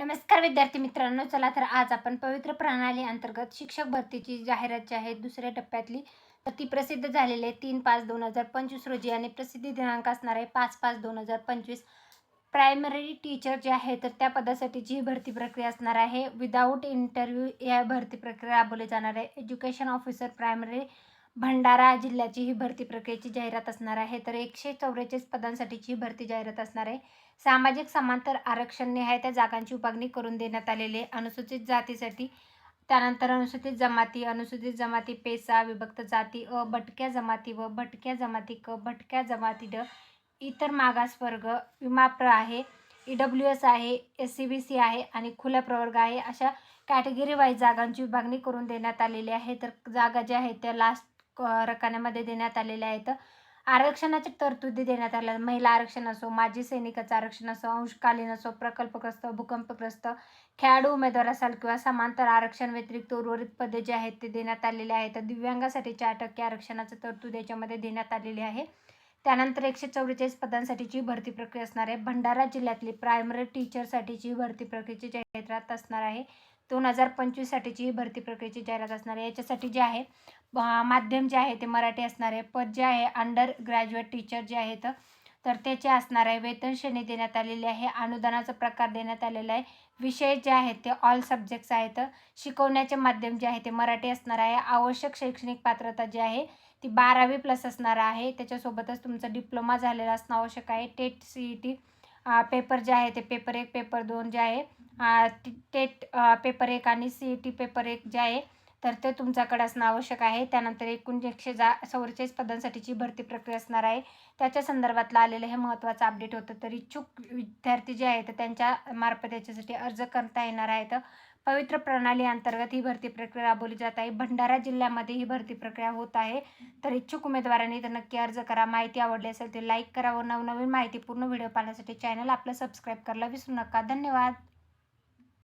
नमस्कार विद्यार्थी मित्रांनो चला तर आज आपण पवित्र प्रणाली अंतर्गत शिक्षक भरतीची जाहिरात जी आहे दुसऱ्या टप्प्यातली तर ती प्रसिद्ध झालेली आहे तीन पाच दोन हजार पंचवीस रोजी आणि प्रसिद्धी दिनांक असणार आहे पाच पाच दोन हजार पंचवीस. प्रायमरी टीचर जे आहे तर त्या पदासाठीची जी भरती प्रक्रिया असणार आहे विदाऊट इंटरव्ह्यू या भरती प्रक्रिया राबवली जाणार आहे. एज्युकेशन ऑफिसर प्रायमरी भंडारा जिल्ह्याची ही भरती प्रक्रियेची जाहिरात असणार आहे. तर एकशे चौवेचाळीस पदांसाठीची ही भरती जाहिरात असणार आहे. सामाजिक समांतर आरक्षण निहाय त्या जागांची विभागणी करून देण्यात आलेली आहे. अनुसूचित जातीसाठी त्यानंतर अनुसूचित जमाती अनुसूचित जमाती पेसा विभक्त जाती अ भटक्या जमाती व भटक्या जमाती क भटक्या जमाती ड इतर मागासवर्ग विमाप्र आहे ई डब्ल्यू एस आहे एस सी बी सी आहे आणि खुला प्रवर्ग आहे. अशा कॅटेगरी वाईज जागांची विभागणी करून देण्यात आलेली आहे. तर जागा ज्या आहेत त्या लास्ट रकान्यामध्ये देण्यात आलेल्या आहेत. आरक्षणाच्या तरतुदी देण्यात आल्या. महिला आरक्षण असो माजी सैनिकाचं आरक्षण असो अंशकालीन असो प्रकल्पग्रस्त भूकंपग्रस्त खेळाडू उमेदवार असाल किंवा समांतर आरक्षण व्यतिरिक्त उर्वरित पदे जे आहेत ते देण्यात आलेले आहेत. दिव्यांगासाठी चार टक्के आरक्षणाचं तरतूद याच्यामध्ये देण्यात आलेली आहे. त्यानंतर एकशे चौवेचाळीस पदांसाठीची भरती प्रक्रिया असणार आहे भंडारा जिल्ह्यातली प्रायमरी टीचरसाठीची भरती प्रक्रियेची जाहिरात असणार आहे दोन हजार पंचवीससाठीची भरती प्रक्रियेची जाहिरात असणार आहे याच्यासाठी जे आहे माध्यम जे आहे ते मराठी असणार आहे. पद जे आहे अंडर ग्रॅज्युएट टीचर जे आहेत तर त्याचे असणार आहे वेतन श्रेणी देण्यात आलेली आहे अनुदानाचा प्रकार देण्यात आलेला आहे. विषय जे आहेत ते ऑल सब्जेक्ट्स आहेत. शिकवण्याचे माध्यम जे आहे ते मराठी असणार आहे. आवश्यक शैक्षणिक पात्रता जी आहे ती बारावी प्लस असणार आहे. त्याच्यासोबतच तुमचा डिप्लोमा झालेला असणं आवश्यक आहे. TET C E T paper जे आहे ते पेपर एक पेपर दोन जे आहे. टेट पेपर एक आणि सी ई टी पेपर एक जे आहे तर ते तुमच्याकडे असणं आवश्यक आहे. त्यानंतर एकूण एकशे जा चौवेचाळीस पदांसाठीची भरती प्रक्रिया असणार आहे. त्याच्या संदर्भातलं आलेलं हे महत्त्वाचं अपडेट होतं. तर इच्छुक विद्यार्थी जे आहेत त्यांच्या मार्फत याच्यासाठी अर्ज करता येणार आहेत. पवित्र प्रणाली अंतर्गत ही भरती प्रक्रिया राबवली जात आहे. भंडारा जिल्ह्यामध्ये ही भरती प्रक्रिया होत आहे. तर इच्छुक उमेदवारांनी तर नक्की अर्ज करा. माहिती आवडली असेल तर लाईक करा व नवनवीन माहितीपूर्ण व्हिडिओ पाहण्यासाठी चॅनल आपलं सबस्क्राईब करायला विसरू नका. धन्यवाद.